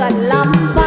อนลำบ